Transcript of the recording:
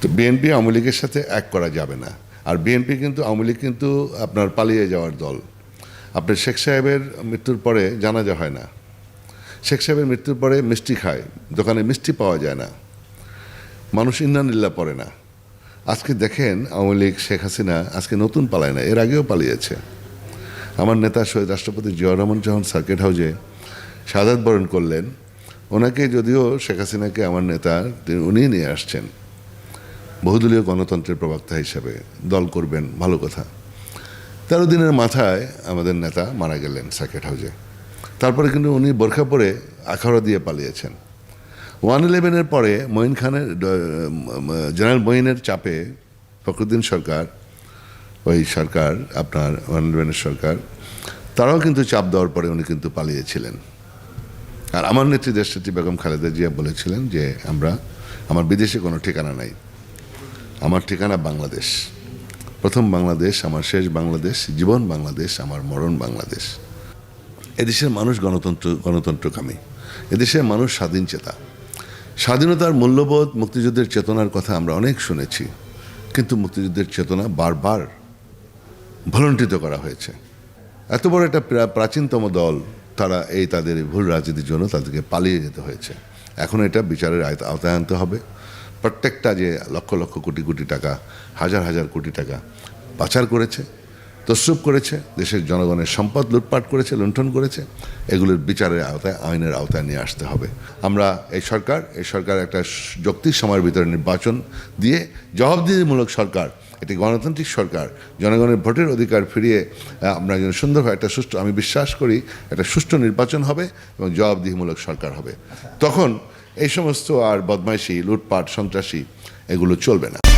তো বিএনপি আওয়ামী লীগের সাথে এক করা যাবে না। আর বিএনপি কিন্তু, আওয়ামী লীগ কিন্তু আপনার পালিয়ে যাওয়ার দল। আপনার শেখ সাহেবের মৃত্যুর পরে জানাজা হয় না। শেখ সাহেবের মৃত্যুর পরে মিষ্টি খায়। দোকানে মিষ্টি পাওয়া যায় না। মানুষ ইন্নানিল্লা পড়ে না। আজকে দেখেন আওয়ামী লীগ, শেখ হাসিনা আজকে নতুন পালায় না, এর আগেও পালিয়েছে। আমার নেতা শহীদ রাষ্ট্রপতি জিয়া রহমান যখন সার্কিট হাউজে শাহাদ বরণ করলেন, ওনাকে যদিও শেখ হাসিনাকে আমার নেতা উনিই নিয়ে আসছেন। বহুদলীয় গণতন্ত্রের প্রবক্তা হিসেবে দল করবেন, ভালো কথা। তেরো দিনের মাথায় আমাদের নেতা মারা গেলেন সার্কিট হাউজে তারপরে কিন্তু উনি বোরখা পরে আখাড়া দিয়ে পালিয়েছেন। ওয়ান ইলেভেনের পরে মঈন খানের জেনারেল মঈনের চাপে ফখরুদ্দিন সরকার, ওই সরকার, আপনার ওয়ান ইলেভেনের সরকার, তারাও কিন্তু চাপ দেওয়ার পরে উনি কিন্তু পালিয়েছিলেন। আর আমার নেত্রী দেশনেত্রী বেগম খালেদা জিয়া বলেছিলেন যে, আমরা, আমার বিদেশে কোনো ঠিকানা নাই। আমার ঠিকানা বাংলাদেশ। প্রথম বাংলাদেশ, আমার শেষ বাংলাদেশ, জীবন বাংলাদেশ, আমার মরণ বাংলাদেশ। এদেশের মানুষ গণতন্ত্র, গণতন্ত্রকামী। এদেশের মানুষ স্বাধীন চেতা। স্বাধীনতার মূল্যবোধ মুক্তিযুদ্ধের চেতনার কথা আমরা অনেক শুনেছি, কিন্তু মুক্তিযুদ্ধের চেতনা বারবার ভলন্টিত করা হয়েছে। এত বড় একটা প্রাচীনতম দল, তারা এই তাদের ভুল রাজনীতির জন্য তাদেরকে পালিয়ে যেতে হয়েছে। এখন এটা বিচারের আওতায় আনতে হবে। প্রত্যেকটা যে লক্ষ লক্ষ কোটি কোটি টাকা, হাজার হাজার কোটি টাকা পাচার করেছে, তসরুপ করেছে, দেশের জনগণের সম্পদ লুটপাট করেছে, লুণ্ঠন করেছে, এগুলোর বিচারের আওতায়, আইনের আওতায় নিয়ে আসতে হবে। আমরা এই সরকার এই সরকার একটা যৌক্তিক সময়ের ভিতরে নির্বাচন দিয়ে জবাবদিহিমূলক সরকার একটি গণতান্ত্রিক সরকার। জনগণের ভোটের অধিকার ফিরিয়ে আপনার আমরা যেন সুন্দরভাবে একটা সুষ্ঠু আমি বিশ্বাস করি একটা সুষ্ঠু নির্বাচন হবে এবং জবাবদিহিমূলক সরকার হবে। তখন এই সমস্ত আর বদমাইশি লুটপাট সন্ত্রাসী এগুলো চলবে না।